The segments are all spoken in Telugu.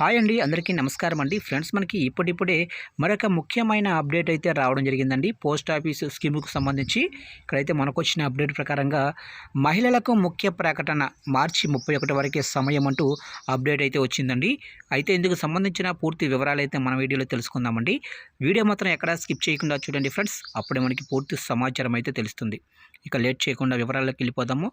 హాయ్ అండి అందరికీ నమస్కారం అండి. ఫ్రెండ్స్ మనకి ఇప్పుడిప్పుడే మరొక ముఖ్యమైన అప్డేట్ అయితే రావడం జరిగిందండి. పోస్ట్ ఆఫీస్ స్కీముకు సంబంధించి ఇక్కడైతే మనకు వచ్చిన అప్డేట్ ప్రకారంగా మహిళలకు ముఖ్య ప్రకటన మార్చి ముప్పై ఒకటి వరకే సమయం అంటూ అప్డేట్ అయితే వచ్చిందండి. అయితే ఇందుకు సంబంధించిన పూర్తి వివరాలు అయితే మన వీడియోలో తెలుసుకుందామండి. వీడియో మాత్రం ఎక్కడా స్కిప్ చేయకుండా చూడండి ఫ్రెండ్స్. అప్పుడే మనకి పూర్తి సమాచారం అయితే తెలుస్తుంది. ఇక లేట్ చేయకుండా వివరాల్లోకి వెళ్ళిపోదాము.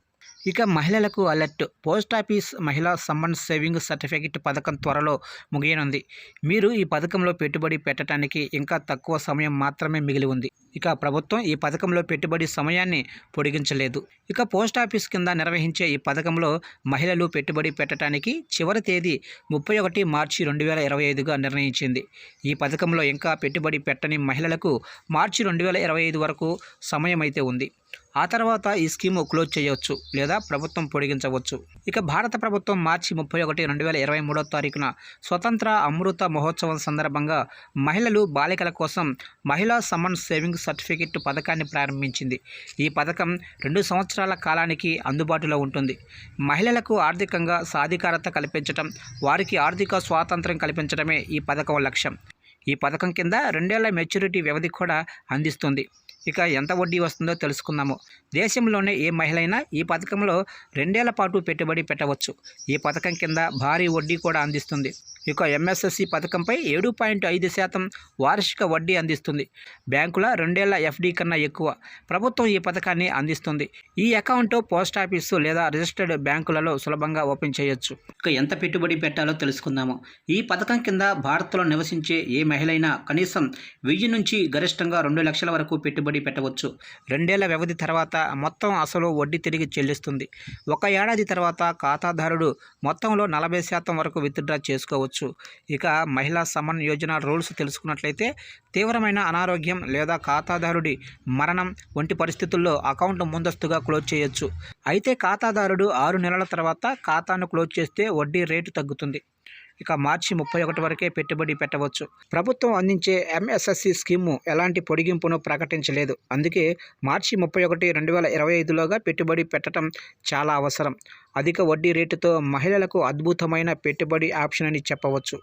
ఇక మహిళలకు alert post office Mahila Samman saving certificate పథకం త్వరలో ముగియనుంది. మీరు ఈ పథకంలో పెట్టుబడి పెట్టడానికి ఇంకా తక్కువ సమయం మాత్రమే మిగిలి ఉంది. ఇక ప్రభుత్వం ఈ పథకంలో పెట్టుబడి సమయాన్ని పొడిగించలేదు. ఇక పోస్ట్ ఆఫీస్ కింద నిర్వహించే ఈ పథకంలో మహిళలు పెట్టుబడి పెట్టడానికి చివరి తేదీ ముప్పై ఒకటి మార్చి రెండు వేల ఇరవై ఐదుగా నిర్ణయించింది. ఈ పథకంలో ఇంకా పెట్టుబడి పెట్టని మహిళలకు మార్చి రెండు వేల ఇరవై ఐదు వరకు సమయం అయితే ఉంది. ఆ తర్వాత ఈ స్కీము క్లోజ్ చేయవచ్చు లేదా ప్రభుత్వం పొడిగించవచ్చు. ఇక భారత ప్రభుత్వం మార్చి ముప్పై ఒకటి రెండు వేల ఇరవై మూడో తారీఖున స్వతంత్ర అమృత మహోత్సవం సందర్భంగా మహిళలు బాలికల కోసం మహిళా సమన్ సేవింగ్స్ సర్టిఫికెట్ పథకాన్ని ప్రారంభించింది. ఈ పథకం రెండు సంవత్సరాల కాలానికి అందుబాటులో ఉంటుంది. మహిళలకు ఆర్థికంగా సాధికారత కల్పించడం వారికి ఆర్థిక స్వాతంత్రం కల్పించడమే ఈ పథకం లక్ష్యం. ఈ పథకం కింద రెండేళ్ళ మెచ్యూరిటీ వ్యవధి కూడా అందిస్తుంది. ఇక ఎంత వడ్డీ వస్తుందో తెలుసుకుందాము. దేశంలోనే ఏ మహిళైనా ఈ పథకంలో రెండేళ్ళ పాటు పెట్టుబడి పెట్టవచ్చు. ఈ పథకం కింద భారీ వడ్డీ కూడా అందిస్తుంది. ఇక ఎంఎస్ఎస్సి పథకంపై ఏడు పాయింట్ ఐదు శాతం వార్షిక వడ్డీ అందిస్తుంది. బ్యాంకుల రెండేళ్ళ ఎఫ్డి కన్నా ఎక్కువ ప్రభుత్వం ఈ పథకాన్ని అందిస్తుంది. ఈ అకౌంట్ పోస్ట్ ఆఫీసు లేదా రిజిస్టర్డ్ బ్యాంకులలో సులభంగా ఓపెన్ చేయొచ్చు. ఇక ఎంత పెట్టుబడి పెట్టాలో తెలుసుకుందాము. ఈ పథకం కింద భారత్లో నివసించే ఏ మహిళైనా కనీసం వెయ్యి నుంచి గరిష్టంగా రెండు లక్షల వరకు పెట్టుబడి పెట్టవచ్చు. రెండేళ్ళ వ్యవధి తర్వాత మొత్తం అసలు వడ్డీ తిరిగి చెల్లిస్తుంది. ఒక ఏడాది తర్వాత ఖాతాదారుడు మొత్తంలో నలభై శాతం వరకు విత్డ్రా చేసుకోవచ్చు ఇక మహిళా సమన్ యోజన రూల్స్ తెలుసుకున్నట్లయితే తీవ్రమైన అనారోగ్యం లేదా ఖాతాదారుడి మరణం వంటి పరిస్థితుల్లో అకౌంట్ ముందస్తుగా క్లోజ్ చేయొచ్చు. అయితే ఖాతాదారుడు ఆరు నెలల తర్వాత ఖాతాను క్లోజ్ చేస్తే వడ్డీ రేటు తగ్గుతుంది. ఇక మార్చి ముప్పై ఒకటి వరకే పెట్టుబడి పెట్టవచ్చు. ప్రభుత్వం అందించే ఎంఎస్ఎస్సి స్కీము ఎలాంటి పొడిగింపును ప్రకటించలేదు. అందుకే మార్చి ముప్పై ఒకటి రెండు వేల ఇరవై ఐదులోగా పెట్టుబడి పెట్టడం చాలా అవసరం. అధిక వడ్డీ రేటుతో మహిళలకు అద్భుతమైన పెట్టుబడి ఆప్షన్ అని చెప్పవచ్చు.